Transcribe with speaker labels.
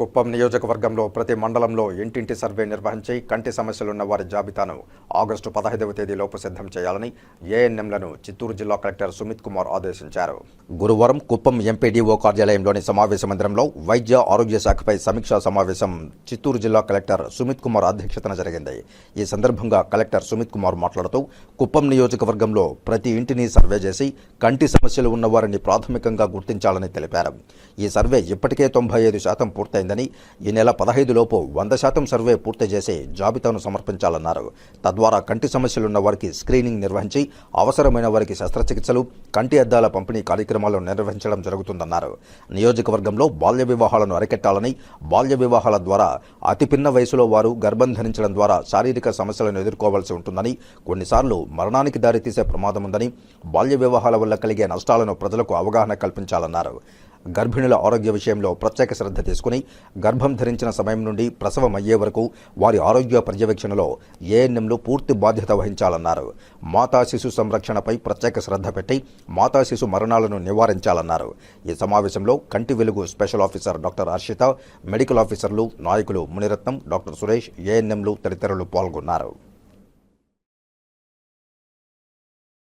Speaker 1: కుప్పం నియోజకవర్గంలో ప్రతి మండలంలో ఇంటింటి సర్వే నిర్వహించి కంటి సమస్యలున్న వారి జాబితాను ఆగస్టు పదహైదవ తేదీలోపు సిద్ధం చేయాలని ఏఎన్ఎంలను చిత్తూరు జిల్లా కలెక్టర్ సుమిత్ కుమార్ ఆదేశించారు. గురువారం కుప్పం ఎంపీడీఓ కార్యాలయంలోని సమావేశ మందిరంలో వైద్య ఆరోగ్య శాఖపై సమీక్షా సమావేశం చిత్తూరు జిల్లా కలెక్టర్ సుమిత్ కుమార్ అధ్యక్షతన జరిగింది. ఈ సందర్భంగా కలెక్టర్ సుమిత్ కుమార్ మాట్లాడుతూ కుప్పం నియోజకవర్గంలో ప్రతి ఇంటిని సర్వే చేసి కంటి సమస్యలు ఉన్న వారిని ప్రాథమికంగా గుర్తించాలని తెలిపారు. ఈ సర్వే ఇప్పటికే తొంభై ఐదు శాతం పూర్తయింది. పూర్తయిందని ఈ నెల పదహైదులోపు వంద శాతం సర్వే పూర్తి చేసి జాబితాను సమర్పించాలన్నారు. తద్వారా కంటి సమస్యలున్న వారికి స్క్రీనింగ్ నిర్వహించి అవసరమైన వారికి శస్త్రచికిత్సలు కంటి అద్దాల పంపిణీ కార్యక్రమాలు నిర్వహించడం జరుగుతుందన్నారు. నియోజకవర్గంలో బాల్య వివాహాలను అరికెట్టాలని బాల్య వివాహాల ద్వారా అతి పిన్న వయసులో వారు గర్భం ధరించడం ద్వారా శారీరక సమస్యలను ఎదుర్కోవాల్సి ఉంటుందని కొన్నిసార్లు మరణానికి దారితీసే ప్రమాదం ఉందని బాల్య వివాహాల వల్ల కలిగే నష్టాలను ప్రజలకు అవగాహన కల్పించాలన్నారు. గర్భిణుల ఆరోగ్య విషయంలో ప్రత్యేక శ్రద్ధ తీసుకుని గర్భం ధరించిన సమయం నుండి ప్రసవం అయ్యే వరకు వారి ఆరోగ్య పర్యవేక్షణలో ఏఎన్ఎంలు పూర్తి బాధ్యత వహించాలన్నారు. మాతా శిశు సంరక్షణపై ప్రత్యేక శ్రద్ధ పెట్టి మాతా శిశు మరణాలను నివారించాలన్నారు. ఈ సమావేశంలో Kanti Velugu special officer doctor Harshita medical ఆఫీసర్లు నాయకులు మునిరత్నం డాక్టర్ సురేష్ ఏఎన్ఎంలు తదితరులు పాల్గొన్నారు.